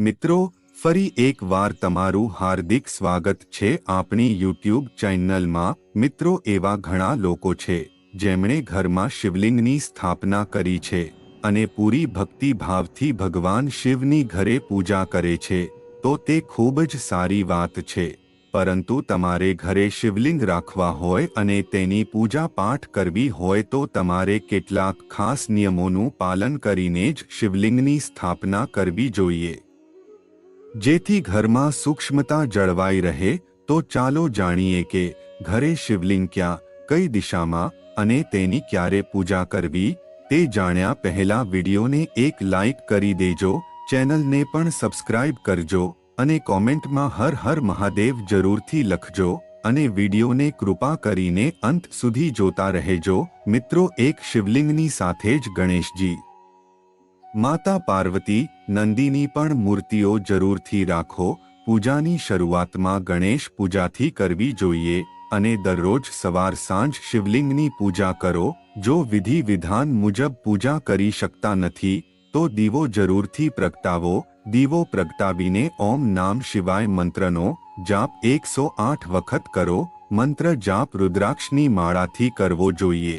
મિત્રો, ફરી એકવાર તમારું હાર્દિક સ્વાગત છે આપણી યુટ્યુબ ચેનલમાં. મિત્રો, એવા ઘણા લોકો છે, જેમણે ઘરમાં શિવલિંગની સ્થાપના કરી છે અને પૂરી ભક્તિભાવથી ભગવાન શિવની ઘરે પૂજા કરે છે. તો તે ખૂબ જ સારી વાત છે. પરંતુ તમારે ઘરે શિવલિંગ રાખવા હોય અને તેની પૂજા પાઠ કરવી હોય તો તમારે કેટલાક ખાસ નિયમોનું પાલન કરીને જ શિવલિંગની સ્થાપના કરવી જોઈએ. જેથી ઘરમાં સૂક્ષ્મતા જળવાઈ રહે, તો ચાલો જાણીએ કે ઘરે શિવલિંગ ક્યાં, કઈ દિશામાં અને તેની ક્યારે પૂજા કરવી, તે જાણ્યા પહેલા વિડીયોને એક લાઈક કરી દેજો, ચેનલને પણ સબસ્ક્રાઇબ કરજો અને કોમેન્ટમાં હર હર મહાદેવ જરૂરથી લખજો અને વિડીયોને કૃપા કરીને અંત સુધી જોતા રહેજો. મિત્રો, એક શિવલિંગની સાથે જ ગણેશજી માતા પાર્વતી, નંદીની પણ મૂર્તિઓ જરૂરથી રાખો. પૂજાની શરૂઆતમાં ગણેશ પૂજાથી કરવી જોઈએ અને દરરોજ સવાર સાંજ શિવલિંગની પૂજા કરો. જો વિધિ વિધાન મુજબ પૂજા કરી શકતા નથી, તો દીવો જરૂરથી પ્રગટાવો. દીવો પ્રગટાવીને ઓમ નામ શિવાય મંત્રનો જાપ એકસો આઠ વખત કરો. મંત્ર જાપ રુદ્રાક્ષની માળાથી કરવો જોઈએ.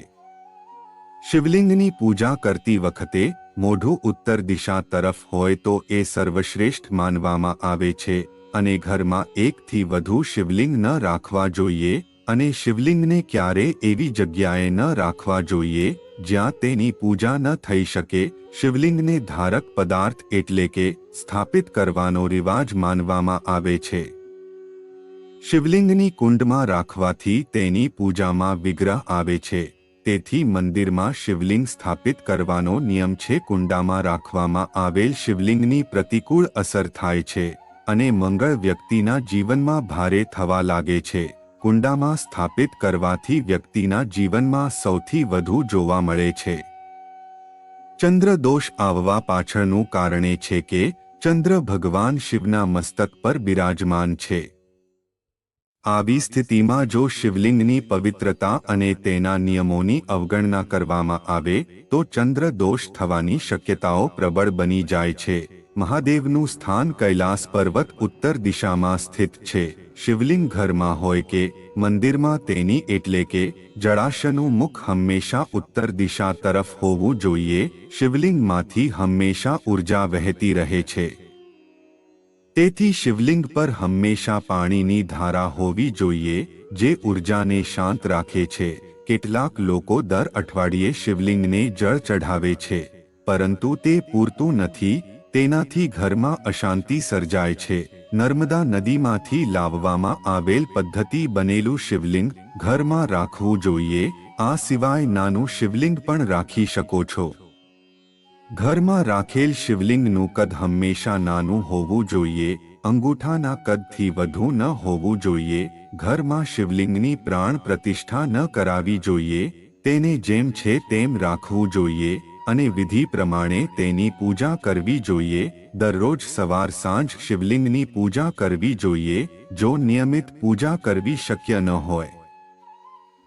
શિવલિંગની પૂજા કરતી વખતે મોઢું ઉત્તર દિશા તરફ હોય તો એ સર્વશ્રેષ્ઠ માનવામાં આવે છે, અને ઘરમાં એકથી વધુ શિવલિંગ ન રાખવા જોઈએ, અને શિવલિંગને ક્યારે એવી જગ્યાએ ન રાખવા જોઈએ, જ્યાં તેની પૂજા ન થઈ શકે, શિવલિંગને ધારક પદાર્થ એટલે કે સ્થાપિત કરવાનો રિવાજ માનવામાં આવે છે. શિવલિંગની કુંડમાં રાખવાથી તેની પૂજામાં વિગ્રહ આવે છે. તેથી મંદિરમાં શિવલિંગ સ્થાપિત કરવાનો નિયમ છે, કુંડામાં રાખવામાં આવેલ શિવલિંગની પ્રતિકૂળ અસર થાય છે અને મંગળ વ્યક્તિના જીવનમાં ભારે થવા લાગે છે. કુંડામાં સ્થાપિત કરવાથી વ્યક્તિના જીવનમાં સૌથી વધુ જોવા મળે છે. ચંદ્ર દોષ આવવા પાછળનું કારણે છે કે ચંદ્ર ભગવાન શિવના મસ્તક પર બિરાજમાન છે. આવી સ્થિતિમાં જો શિવલિંગની પવિત્રતા અને તેના નિયમોની અવગણના કરવામાં આવે, તો ચંદ્ર દોષ થવાની શક્યતાઓ પ્રબળ બની જાય છે. મહાદેવનું સ્થાન કૈલાસ પર્વત ઉત્તર દિશામાં સ્થિત છે. શિવલિંગ ઘરમાં હોય કે મંદિરમાં તેની એટલે કે જળાશયનું મુખ હંમેશા ઉત્તર દિશા તરફ હોવું જોઈએ, શિવલિંગમાંથી હંમેશા ઊર્જા વહેતી રહે છે. તેથી શિવલિંગ પર હંમેશા પાણીની ધારા હોવી જોઈએ, જે ઉર્જાને શાંત રાખે છે. કેટલાક લોકો દર અઠવાડિયે શિવલિંગને જળ ચઢાવે છે, પરંતુ તે પૂરતું નથી, તેનાથી ઘરમાં અશાંતિ સર્જાય છે. નર્મદા નદીમાંથી લાવવામાં આવેલ પદ્ધતિ બનેલું શિવલિંગ ઘરમાં રાખવું જોઈએ, આ સિવાય નાનું શિવલિંગ પણ રાખી શકો છો. ઘરમાં રાખેલ શિવલિંગનું કદ હંમેશા નાનું હોવું જોઈએ, અંગૂઠાના કદથી વધુ ન હોવું જોઈએ, ઘરમાં શિવલિંગની પ્રાણ પ્રતિષ્ઠા ન કરાવી જોઈએ, તેને જેમ છે તેમ રાખવું જોઈએ અને વિધિ પ્રમાણે તેની પૂજા કરવી જોઈએ, દરરોજ સવાર સાંજ શિવલિંગની પૂજા કરવી જોઈએ, જો નિયમિત પૂજા કરવી શક્ય ન હોય.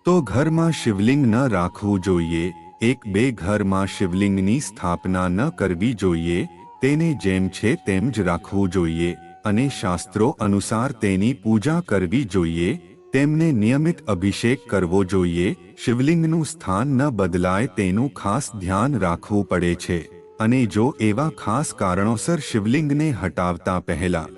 તો ઘરમાં શિવલિંગ ન રાખવું જોઈએ એક બે ઘરમાં શિવલિંગની સ્થાપના ન કરવી જોઈએ, તેને જેમ છે તેમ જ રાખવું જોઈએ, અને શાસ્ત્રો અનુસાર તેની પૂજા કરવી જોઈએ, તેમને નિયમિત અભિષેક કરવો જોઈએ, શિવલિંગનું સ્થાન ન બદલાય તેનું ખાસ ધ્યાન રાખવું પડે છે, અને જો એવા ખાસ કારણોસર શિવલિંગને હટાવતા પહેલા,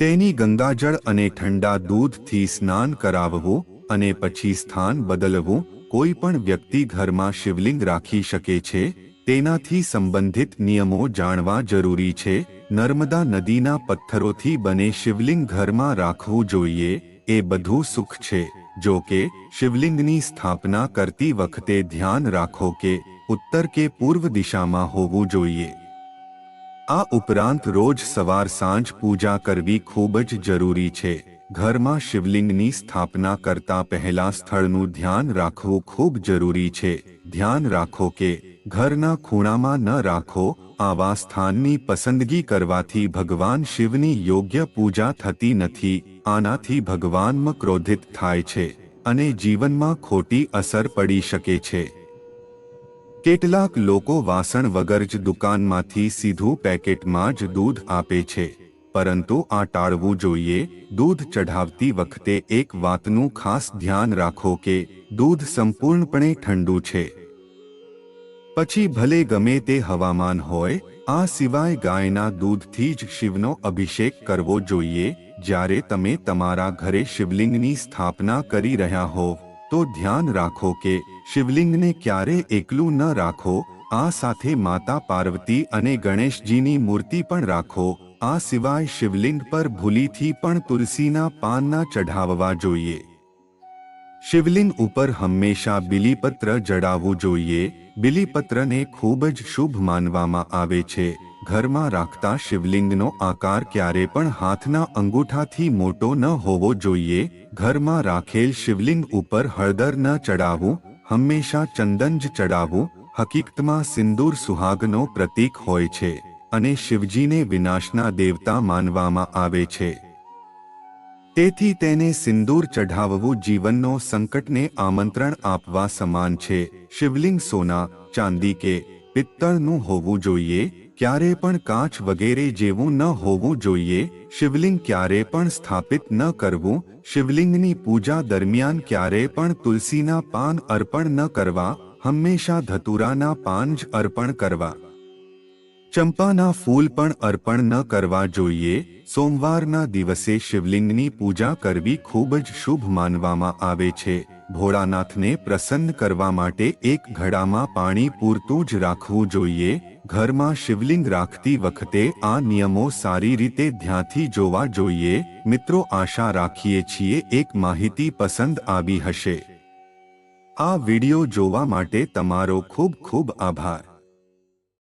તેની ગંગાજળ અને ઠંડા દૂધથી સ્નાન કરાવવું, અને પછી સ્થાન બદલવું કોઈ પણ વ્યક્તિ ઘરમાં શિવલિંગ રાખી શકે છે, તેનાથી સંબંધિત નિયમો જાણવા જરૂરી છે. નર્મદા નદીના પથ્થરોથી બને શિવલિંગ ઘરમાં રાખવું જોઈએ, એ બધું સુખ છે. જો કે, શિવલિંગની સ્થાપના કરતી વખતે ધ્યાન રાખો કે, ઉત્તર કે પૂર્વ દિશામાં હોવું જોઈએ. આ ઉપરાંત રોજ સવાર સાંજ પૂજા કરવી ખૂબ જ જરૂરી છે. ઘરમાં શિવલિંગની સ્થાપના કરતા પહેલા સ્થળનું ધ્યાન રાખવું ખૂબ જરૂરી છે. ધ્યાન રાખો કે ઘરના ખૂણામાં ન રાખો, આવા સ્થાનની પસંદગી કરવાથી ભગવાન શિવની યોગ્ય પૂજા થતી નથી, આનાથી ભગવાનમાં ક્રોધિત થાય છે અને જીવનમાં ખોટી અસર પડી શકે છે. કેટલાક લોકો વાસણ વગર જ દુકાનમાંથી સીધું પેકેટમાં જ દૂધ આપે છે. પરંતુ આ ટાળવું જોઈએ, દૂધ ચઢાવતી વખતે એક વાતનું ખાસ ધ્યાન રાખો કે, દૂધ સંપૂર્ણપણે ઠંડુ છે. પછી ભલે ગમે તે હવામાન હોય, આ સિવાય ગાયના દૂધથી જ શિવનો અભિષેક કરવો જોઈએ, જ્યારે તમે તમારા ઘરે શિવલિંગની સ્થાપના કરી રહ્યા હોવ તો ધ્યાન રાખો કે, શિવલિંગને ક્યારે એકલું ન રાખો, આ સાથે માતા પાર્વતી અને ગણેશજીની મૂર્તિ પણ રાખો આ સિવાય શિવલિંગ પર ભૂલીથી પણ તુલસીના પાનના ચઢાવવા જોઈએ. શિવલિંગ ઉપર હંમેશા બિલીપત્ર જડાવવું જોઈએ. બિલીપત્રને ખૂબ જ શુભ માનવામાં આવે છે. ઘરમાં રાખતા શિવલિંગનો આકાર ક્યારે પણ હાથના અંગૂઠાથી મોટો ન હોવો જોઈએ. ઘરમાં રાખેલ શિવલિંગ ઉપર હળદર ન ચડાવવું હંમેશા ચંદન જ ચડાવવું હકીકતમાં સિંદૂર સુહાગનો પ્રતીક હોય છે. અને શિવજીને વિનાશના દેવતા માનવામાં આવે છે. તેથી તેને સિંદૂર ચઢાવવું જીવનનો સંકટને આમંત્રણ આપવા સમાન છે. શિવલિંગ સોના, ચાંદી કે પિત્તળનું હોવું જોઈએ, ક્યારે પણ કાચ વગેરે જેવું ન હોવું જોઈએ. શિવલિંગ ક્યારે પણ સ્થાપિત ન કરવું, શિવલિંગની પૂજા દરમિયાન ક્યારે પણ તુલસીના પાન અર્પણ ન કરવા, હંમેશા ધતુરાના પાન જ અર્પણ કરવા. ચંપાના ફૂલ પણ અર્પણ ન કરવા જોઈએ. સોમવારના દિવસે શિવલિંગની પૂજા કરવી ખૂબ જ શુભ માનવામાં આવે છે. ભોળાનાથને પ્રસન્ન કરવા માટે એક ઘડામાં પાણી પૂરતું જ રાખવું જોઈએ. ઘરમાં શિવલિંગ રાખતી વખતે આ નિયમો સારી રીતે ધ્યાનથી જોવા જોઈએ. મિત્રો, આશા રાખીએ છીએ એક માહિતી પસંદ આવી હશે. આ વિડિયો જોવા માટે તમારો ખૂબ ખૂબ આભાર.